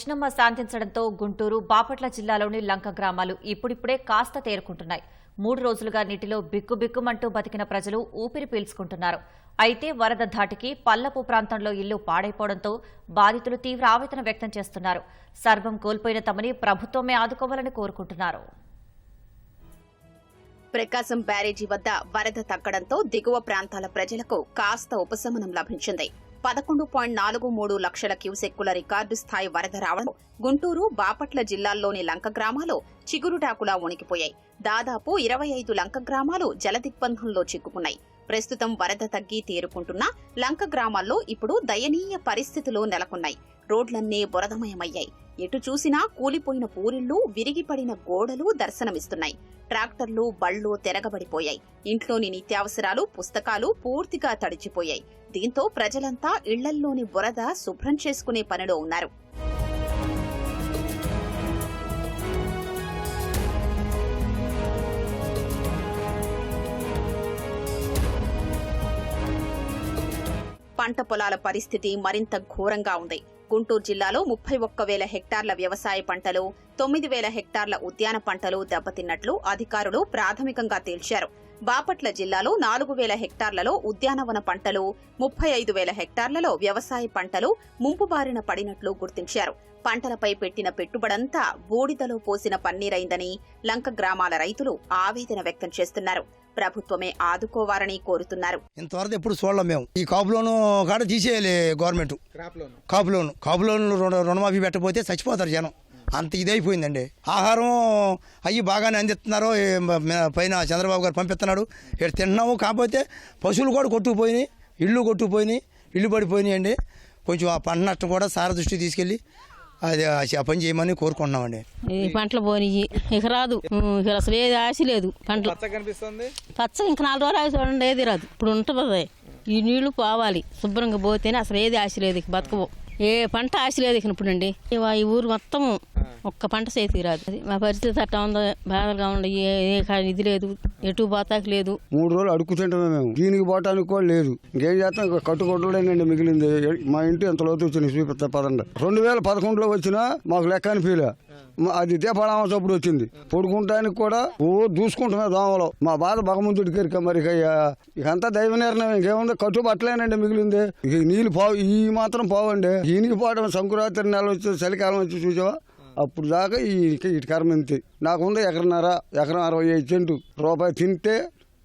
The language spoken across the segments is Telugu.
కృష్ణమ్మ శాంతించడంతో గుంటూరు బాపట్ల జిల్లాలోని లంక గ్రామాలు ఇప్పుడిప్పుడే కాస్త తేరుకుంటున్నాయి. మూడు రోజులుగా నీటిలో బిక్కుబిక్కుమంటూ బతికిన ప్రజలు ఊపిరి పీల్చుకుంటున్నారు. అయితే వరద ధాటికి పల్లపు ప్రాంతంలో ఇల్లు పాడైపోవడంతో బాధితులు తీవ్ర ఆవేదన వ్యక్తం చేస్తున్నారు. సర్వం కోల్పోయిన తమని ప్రభుత్వమే ఆదుకోవాలని కోరుకుంటున్నారు. ప్రకాశం బ్యారేజీ వద్ద వరద తగ్గడంతో దిగువ ప్రాంతాల ప్రజలకు కాస్త ఉపశమనం లభించింది. పదకొండు పాయింట్ నాలుగు మూడు లక్షల క్యూసెక్కుల రికార్డు స్థాయి వరద రావడం గుంటూరు బాపట్ల జిల్లాల్లోని లంక గ్రామాలు చిగురుటాకులా వణికిపోయాయి. దాదాపు ఇరవై ఐదు లంక గ్రామాలు జలదిగ్బంధంలో చిక్కుకున్నాయి. ప్రస్తుతం వరద తగ్గి తేరుకుంటున్న లంక గ్రామాల్లో ఇప్పుడు దయనీయ పరిస్థితులు నెలకొన్నాయి. రోడ్లన్నీ బురదమయమయ్యాయి. ఎటు చూసినా కూలిపోయిన పూరిళ్ళు విరిగిపడిన గోడలు దర్శనమిస్తున్నాయి. ట్రాక్టర్లు బళ్ళు తెరగబడిపోయాయి. ఇంట్లోని నిత్యావసరాలు పుస్తకాలు పూర్తిగా తడిచిపోయాయి. దీంతో ప్రజలంతా ఇళ్ళల్లోని బురద శుభ్రం చేసుకునే పనిలో ఉన్నారు. పంట పొలాల పరిస్థితి మరింత ఘోరంగా ఉంది. గుంటూరు జిల్లాలో ముప్పై ఒక్క వేల హెక్టార్ల వ్యవసాయ పంటలు తొమ్మిది వేల హెక్టార్ల ఉద్యాన పంటలు దెబ్బతిన్నట్లు అధికారులు ప్రాథమికంగా తేల్చారు. బాపట్ల జిల్లాలో నాలుగు వేల హెక్టార్లలో ఉద్యానవన పంటలు ముప్పై ఐదు వేల హెక్టార్లలో వ్యవసాయ పంటలు ముంపు బారిన పడినట్లు గుర్తించారు. పంటలపై పెట్టిన పెట్టుబడంతా బూడిదలో పోసిన పన్నీరైందని లంక గ్రామాల రైతులు ఆవేదన వ్యక్తం చేస్తున్నారు. ప్రభుత్వమే ఆదుకోవాలని కోరుతున్నారు. ఇంతవరకు ఎప్పుడు చూడలేం మేము. ఈ కాపు లోను కాడ తీసేయాలి గవర్నమెంట్. లోన్ కాపు లోను కాపు రుణమాఫీ పెట్టకపోతే చచ్చిపోతారు జనం. అంత ఇదైపోయిందండి. ఆహారం అయ్యి బాగానే అందిస్తున్నారు పైన చంద్రబాబు గారు పంపిస్తున్నాడు. ఇక్కడ తింటున్నాము కాకపోతే పశువులు కూడా కొట్టుకుపోయినాయి ఇళ్ళు కొట్టుకుపోయినాయి ఇల్లు పడిపోయినాయి అండి కొంచెం ఆ పంట నష్టం కూడా సార దృష్టి తీసుకెళ్ళి అది ఆ పని చేయమని కోరుకుంటున్నామండి. ఈ పంటలు పోనియ్యి ఇక రాదు. ఇక అసలు ఏది ఆశ లేదు. పంటలు కనిపిస్తుంది పచ్చ ఇంక నాలుగు రోజులు ఆశ చూడండి ఏది రాదు. ఇప్పుడు ఉంటుంది. ఈ నీళ్ళు పోవాలి. శుభ్రంగా పోతేనే అసలు ఏది ఆశ లేదు. ఇక బతకవు ఏ పంట ఆశ లేదు ఇక ఇప్పుడండి ఇవా ఈ ఊరు మొత్తం ఒక్క పంట చేతికి రాదు. అది మా పరిస్థితి అట్టా ఉందో బాధలుగా ఉండే ఏ ఏ కా- ఇది లేదు ఎటు పోతాకి లేదు. మూడు రోజులు అడుగుతుంటామే మేము. దీనికి పోవటానికి కూడా లేదు. ఇంకేం చేస్తాం? ఇంకా కట్టుకొట్టలేనండి మిగిలింది. మా ఇంటి ఎంత లోతు వచ్చింది? చూపిస్తా పదండి. రెండు వేల పదకొండులో వచ్చినా మాకు లెక్క అనిపించలే మా- అది దీపారామస్ చప్పుడు వచ్చింది. పొడుకుంటానికి కూడా ఓ దూసుకుంటున్నా దోమలో. మా బాధ భగవంతుడికి ఎరిక మరి ఇక ఇక అంతా దైవ నిర్ణయం. ఇంకేముంది? కట్టు పట్టలేనండి మిగిలింది. ఇక నీళ్ళు పోవు ఈ మాత్రం పోవండి. ఈనికి పోవడం సంకురాత్రి నెల వచ్చి చలికాలం వచ్చి చూసావా? అప్పుడు దాకా ఈ ఇటు కర్మ ఇంతే. ఎకరన్నర ఎకరం అరవై ఐదు సెంటు రూపాయి తింటే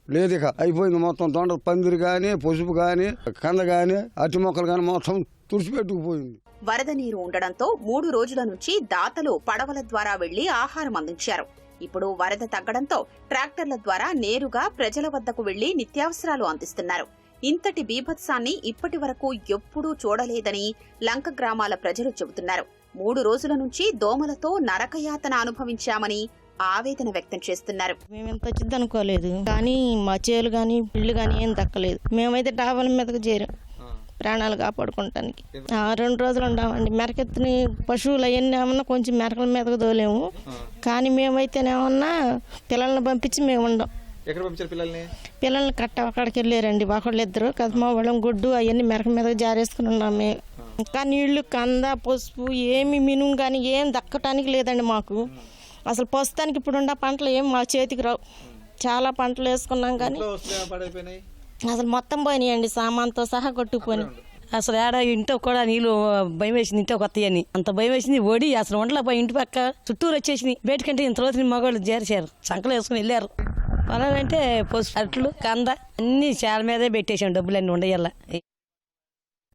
లేదు ఇక అయిపోయింది మొత్తం దొండ పందిరి కానీ పసుపు కానీ కంద కానీ అట్టి మొక్కలు కానీ మొత్తం తుడిచిపెట్టుకుపోయింది. వరద నీరు ఉండడంతో మూడు రోజుల నుంచి దాతలు పడవల ద్వారా వెళ్ళి ఆహారం అందించారు. ఇప్పుడు వరద తగ్గడంతో ట్రాక్టర్ల ద్వారా నేరుగా ప్రజల వద్దకు వెళ్ళి నిత్యావసరాలు అందిస్తున్నారు. ఇంతటి బీభత్సాన్ని ఇప్పటి వరకు ఎప్పుడూ చూడలేదని లంక గ్రామాల ప్రజలు చెబుతున్నారు. మూడు రోజుల నుంచి దోమలతో నరకయాతన అనుభవించామని ఆవేదన వ్యక్తం చేస్తున్నారు. మేము ఎంత వచ్చింది అనుకోలేదు కానీ మా చేలు కానీ ఇల్లు కానీ ఏం దక్కలేదు. మేమైతే డాబాల మీదకి చేరాం. ప్రాణాలు కాపాడుకోవటానికి. ఆ, రెండు రోజులు ఉండామండి. మెరకెత్తిని పశువులు అవన్నీ ఏమన్నా కొంచెం మెరకల మీదకి తోలేము కానీ మేమైతేనేమన్నా పిల్లల్ని పంపించి మేము ఉండం. ఎక్కడ పంపించారు పిల్లల్ని? పిల్లల్ని కట్ట అక్కడికి వెళ్ళారండి. ఒకళ్ళు ఇద్దరు కదమా వాళ్ళం గుడ్డు అవన్నీ మెరక మీదకి జారేసుకుని ఉన్నాం. మేము ఇంకా నీళ్ళు కంద పసుపు ఏమి మినుము కానీ ఏం దక్కటానికి లేదండి మాకు. అసలు ప్రస్తుతానికి ఇప్పుడు ఉన్న పంటలు ఏం మా చేతికి రావు. చాలా పంటలు వేసుకున్నాం కానీ ఇంట్లో వస్తే పడైపోయినాయి? అసలు మొత్తం పోయినాయండి సామాన్తో సహా కొట్టుకుపోయినాయి. అసలు ఏడ ఇంట్లో కూడా నీళ్ళు భయం వేసింది ఇంట్లో కొత్త అని అంత భయం వేసింది ఓడి అసలు వంటలో పోయి ఇంటి పక్క చుట్టూరు వచ్చేసింది బయటకంటే ఇంత రోజు మగవాళ్ళు చేర్చారు సంకలు వేసుకుని వెళ్ళారు. పొలాలంటే పసుపు అట్లు కంద అన్ని చాలా మీదే పెట్టేసాం డబ్బులు అన్నీ ఉండేయాల.